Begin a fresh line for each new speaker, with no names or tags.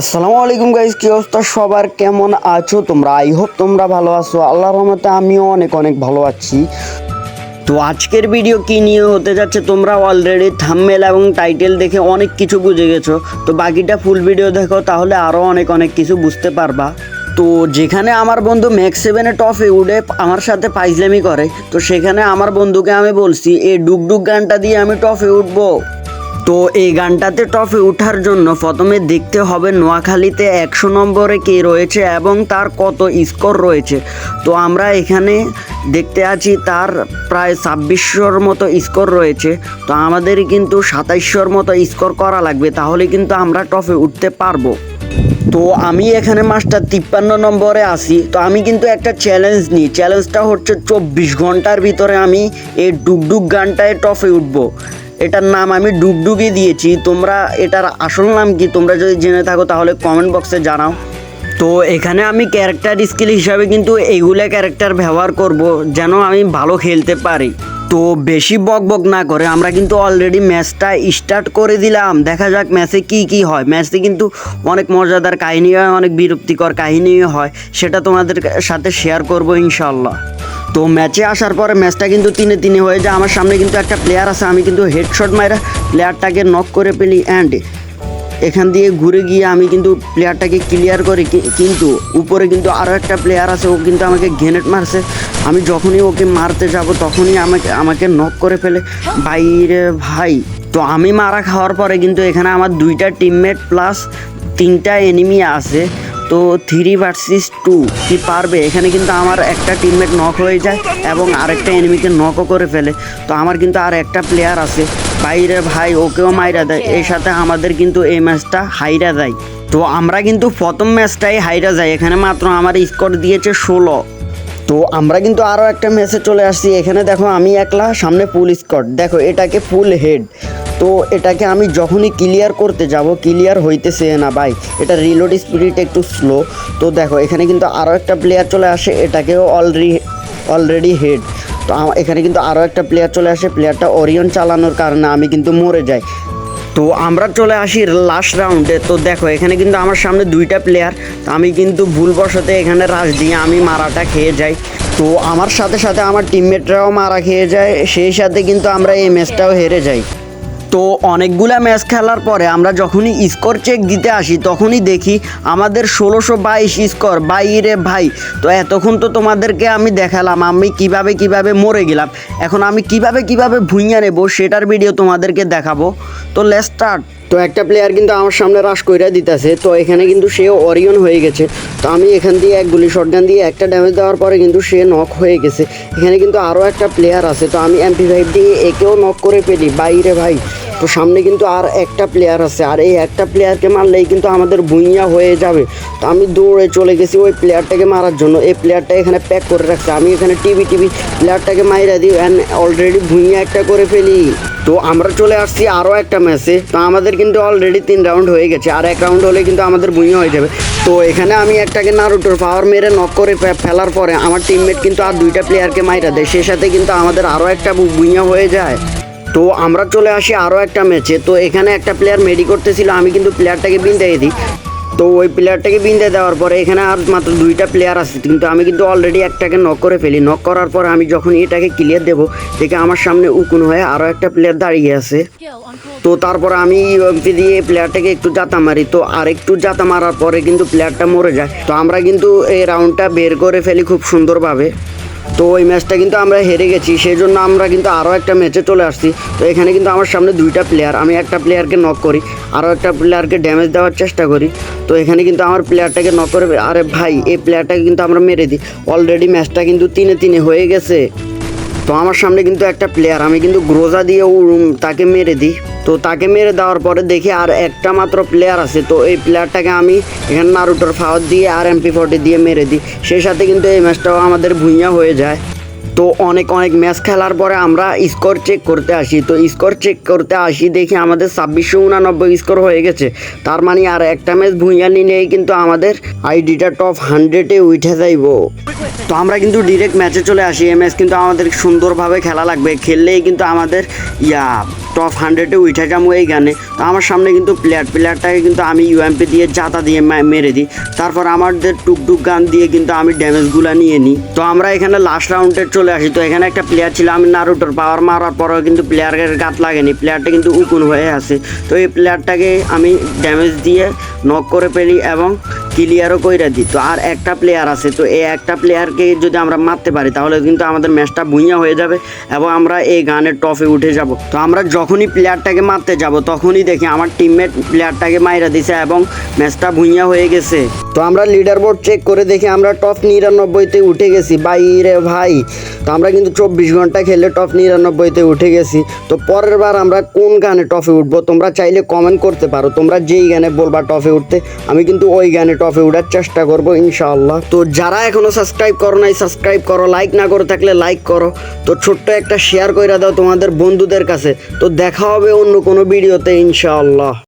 আসসালামু আলাইকুম গাইস কি অবস্থা? সবার কেমন আছো তোমরা? আই হোপ তোমরা ভালো আছো। আল্লাহর রহমতে আমিও অনেক অনেক ভালো আছি। তো আজকের ভিডিও কি নিয়ে হতে যাচ্ছে তোমরা অলরেডি থাম্বনেল এবং টাইটেল দেখে অনেক কিছু বুঝে গেছো। তো বাকিটা ফুল ভিডিও দেখো, তাহলে আরও অনেক অনেক কিছু বুঝতে পারবা। তো যেখানে আমার বন্ধু ম্যাক্স সেভেনে টফে উঠে, আমার সাথে ফাইজলামি করে, তো সেখানে আমার বন্ধুকে আমি বলছি, এই ডুগডুগ গানটা দিয়ে আমি টফে উঠবো। তো এই গানটাতে টপে ওঠার জন্য প্রথমে দেখতে হবে নোয়াখালীতে একশো নম্বরে কে রয়েছে এবং তার কত স্কোর রয়েছে। তো আমরা এখানে দেখতে আছি তার প্রায় ছাব্বিশশোর মতো স্কোর রয়েছে। তো আমাদের কিন্তু সাতাইশশোর মতো স্কোর করা লাগবে, তাহলে কিন্তু আমরা টপে উঠতে পারব। তো আমি এখানে মাস্টার তিপ্পান্ন নম্বরে আসি তো আমি কিন্তু একটা চ্যালেঞ্জ নিই। চ্যালেঞ্জটা হচ্ছে চব্বিশ ঘণ্টার ভিতরে আমি এই ডুগডুগ গানটায় টপে উঠবো। এটার নাম আমি ডুগডুগি দিয়েছি। তোমরা এটার আসল নাম কি? তোমরা যদি জেনে থাকো তাহলে কমেন্ট বক্সে জানাও। তো এখানে আমি ক্যারেক্টার স্কিল হিসাবে কিন্তু এইগুলো ক্যারেক্টার ব্যবহার করব যেন আমি ভালো খেলতে পারি। তো বেশি বক বক না করে আমরা কিন্তু অলরেডি ম্যাচটা স্টার্ট করে দিলাম। দেখা যাক ম্যাচে কি কি হয়। ম্যাচে কিন্তু অনেক মজাদার কাহিনী হয়, অনেক বিরক্তিকর কাহিনীও হয়। সেটা তোমাদের সাথে শেয়ার করব ইনশাল্লাহ তো ম্যাচে আসার পরে ম্যাচটা কিন্তু তিনে তিনে হয়ে যায়। আমার সামনে কিন্তু একটা প্লেয়ার আছে, আমি কিন্তু হেডশট মারা প্লেয়ারটাকে নক করে পেলি অ্যান্ড এখান দিয়ে ঘুরে গিয়ে আমি কিন্তু প্লেয়ারটাকে ক্লিয়ার করি। কিন্তু উপরে কিন্তু আরও একটা প্লেয়ার আছে, ও কিন্তু আমাকে গ্রেনেড মারছে। আমি যখনই ওকে মারতে যাব, তখনই আমাকে আমাকে নক করে ফেলে। বাইরে ভাই, তো আমি মারা খাওয়ার পরে কিন্তু এখানে আমার দুইটা টিমমেট প্লাস তিনটা এনিমি আছে। তো থ্রি ভার্সিস টু কি পারবে? এখানে কিন্তু আমার একটা টিমমেট নক হয়ে যায় এবং আরেকটা এনিমিকে নকও করে ফেলে। তো আমার কিন্তু আর একটা প্লেয়ার আছে। বাইরে ভাই, ওকেও মাইরা দেয়। এর সাথে আমাদের কিন্তু এই ম্যাচটা হাইরা দেয় তো আমরা কিন্তু প্রথম ম্যাচটাই হাইরা যাই। এখানে মাত্র আমার স্কোর দিয়েছে ষোলো। তো আমরা কিন্তু আরও একটা ম্যাচে চলে আসছি। এখানে দেখো আমি একলা সামনে ফুল স্কট দেখো, এটাকে ফুল হেড তো এটাকে আমি যখনই ক্লিয়ার করতে যাব ক্লিয়ার হইতেছে না ভাই, এটা রিলোড স্পিড একটু স্লো তো দেখো, এখানে কিন্তু আরও একটা প্লেয়ার চলে আসে, এটাকেও অলরেডি অলরেডি হেড তো এখানে কিন্তু আরও একটা প্লেয়ার চলে আসে প্লেয়ারটা অরিয়ন চালানোর কারণে আমি কিন্তু মরে যাই। তো আমরা চলে আসি লাস্ট রাউন্ডে তো দেখো, এখানে কিন্তু আমার সামনে দুইটা প্লেয়ার তো আমি কিন্তু ভুলবশতে এখানে রাশ দিয়ে আমি মারাটা খেয়ে যাই। তো আমার সাথে সাথে আমার টিমমেটরাও মারা খেয়ে যায়, সেই সাথে কিন্তু আমরা এই ম্যাচটাও হেরে যাই। তো অনেকগুলা ম্যাচ খেলার পরে আমরা যখনই স্কোর চেক দিতে আসি, তখনই দেখি আমাদের ষোলোশো বাইশ স্কোর। বাইরে ভাই, তো এতক্ষণ তো তোমাদেরকে আমি দেখালাম, আমি কীভাবে কীভাবে মরে গেলাম। এখন আমি কীভাবে কীভাবে ভুইয়া নেব, সেটার ভিডিও তোমাদেরকে দেখাবো। তো লেস স্টার্ট তো একটা প্লেয়ার কিন্তু আমার সামনে রাশ কইরা দিতেছে, তো এখানে কিন্তু সে অরিয়ন হয়ে গেছে। তো আমি এখান দিয়ে এক গুলি শটগান দিয়ে একটা ড্যামেজ দেওয়ার পরে কিন্তু সে নক হয়ে গেছে। এখানে কিন্তু আরও একটা প্লেয়ার আছে, তো আমি এমপি ফাইভ দিয়ে একেও নক করে পেলি বাইরে ভাই। তো সামনে কিন্তু আর একটা প্লেয়ার আছে। আর এই একটা প্লেয়ারকে মারলেই কিন্তু আমাদের ভুইয়া হয়ে যাবে। তো আমি দৌড়ে চলে গেছি ওই প্লেয়ারটাকে মারার জন্য। এই প্লেয়ারটা এখানে প্যাক করে রাখছে। আমি এখানে টিভি টিভি প্লেয়ারটাকে মাইরা দিই। অ্যান্ড অলরেডি ভুইয়া একটা করে ফেলি। তো আমরা চলে আসছি আরও একটা ম্যাচে তো আমাদের কিন্তু অলরেডি তিন রাউন্ড হয়ে গেছে। আর এক রাউন্ড হলে কিন্তু আমাদের ভুইয়া হয়ে যাবে। তো এখানে আমি একটাকে নারুটোর পাওয়ার মেরে নক করে ফেলার পরে আমার টিমমেট কিন্তু আর দুইটা প্লেয়ারকে মাইরা দেয়। সে সাথে কিন্তু আমাদের আরও একটা ভুইয়া হয়ে যায়। তো আমরা চলে আসি আরও একটা ম্যাচে তো এখানে একটা প্লেয়ার মেডি করতেছিল, আমি কিন্তু প্লেয়ারটাকে বিন্দাই দিই তো ওই প্লেয়ারটাকে বিন্দে দেওয়ার পরে এখানে আর মাত্র দুইটা প্লেয়ার আছে, কিন্তু আমি কিন্তু অলরেডি একটাকে নক করে ফেলি। নক করার পর আমি যখন এটাকে ক্লিয়ার দেবো, দেখে আমার সামনে উকুন হয়ে আরও একটা প্লেয়ার দাঁড়িয়ে আছে। তো তারপর আমি এমপি দিয়ে প্লেয়ারটাকে একটু জাতা মারি। তো আর একটু জাতা মারার পরে কিন্তু প্লেয়ারটা মরে যায়। তো আমরা কিন্তু এই রাউন্ডটা বের করে ফেলি খুব সুন্দরভাবে। তো ওই ম্যাচটা কিন্তু আমরা হেরে গেছি সেই জন্য আমরা কিন্তু আরও একটা ম্যাচে চলে আসছি। তো এখানে কিন্তু আমার সামনে দুইটা প্লেয়ার আমি একটা প্লেয়ারকে নক করি, আরও একটা প্লেয়ারকে ড্যামেজ দেওয়ার চেষ্টা করি। তো এখানে কিন্তু আমার প্লেয়ারটাকে নক করে, আরে ভাই, এই প্লেয়ারটাকে কিন্তু আমরা মেরে দিই। অলরেডি ম্যাচটা কিন্তু তিনে তিনে হয়ে গেছে। তো আমার সামনে কিন্তু একটা প্লেয়ার আমি কিন্তু গ্রোজা দিয়ে তাকে মেরে দিই। তো তাকে মেরে দেওয়ার পরে দেখি আর একটা মাত্র প্লেয়ার আছে। তো এই প্লেয়ারটাকে আমি এখানে নারুটোর ফাওয়ার দিয়ে আর এমপি ফোর্টি দিয়ে মেরে দিই। সেই সাথে কিন্তু এই ম্যাচটাও আমাদের ভুইয়া হয়ে যায়। তো অনেক অনেক ম্যাচ খেলার পরে আমরা স্কোর চেক করতে আসি। তো স্কোর চেক করতে আসি দেখি আমাদের ছাব্বিশশো উনানব্বই স্কোর হয়ে গেছে। তার মানে আর একটা ম্যাচ ভুঁইয়া নিলেই কিন্তু আমাদের আইডিটা টপ হান্ড্রেডে উঠে যাইব। তো আমরা কিন্তু ডিরেক্ট ম্যাচে চলে আসি। এই ম্যাচ কিন্তু আমাদের সুন্দরভাবে খেলা লাগবে। খেললেই কিন্তু আমাদের, ইয়া টপ হান্ড্রেডে উঠে যাব এই গানে তো আমার সামনে কিন্তু প্লেয়ার প্লেয়ারটাকে কিন্তু আমি ইউএমপি দিয়ে জাতা দিয়ে মেরে দিই। তারপর আমাদের টুকটুক গান দিয়ে কিন্তু আমি ড্যামেজগুলো নিয়ে নিই। তো আমরা এখানে লাস্ট রাউন্ডে চলে আসি। তো এখানে একটা প্লেয়ার ছিল, আমি নারুটোর পাওয়ার মারার পরেও কিন্তু প্লেয়ারের গাত লাগেনি। প্লেয়ারটা কিন্তু উকুন হয়ে আছে। তো এই প্লেয়ারটাকে আমি ড্যামেজ দিয়ে নক করে ফেলি এবং ক্লিয়ারও কইরা দিই তো আর একটা প্লেয়ার আছে, তো এই একটা প্লেয়ারকে যদি আমরা মারতে পারি, তাহলে কিন্তু আমাদের ম্যাচটা ভুইয়া হয়ে যাবে এবং আমরা এই গানের টপে উঠে যাব। তো আমরা যখনই প্লেয়ারটাকে মারতে যাব, তখনই দেখি আমার টিমমেট প্লেয়ারটাকে মাইরা দিছে এবং ম্যাচটা ভুইয়া হয়ে গেছে। তো আমরা লিডার বোর্ড চেক করে দেখি আমরা টপ নিরানব্বইতে উঠে গেছি। ভাই রে ভাই, তো আমরা কিন্তু চব্বিশ ঘণ্টা খেলে টপ নিরানব্বইতে উঠে গেছি। তো পরের বার আমরা কোন গানে টপে উঠবো, তোমরা চাইলে কমেন্ট করতে পারো। তোমরা যেই গানে বলবা টপে উঠতে, আমি কিন্তু ওই গানে টপে উঠার চেষ্টা করব, ইনশাআল্লাহ। তো যারা এখনও সাবস্ক্রাইব করো নাই সাবস্ক্রাইব করো লাইক না করে থাকলে লাইক করো। তো ছোট্ট একটা শেয়ার করে দাও তোমাদের বন্ধুদের কাছে। তো দেখা হবে অন্য কোনো ভিডিওতে ইনশাআল্লাহ।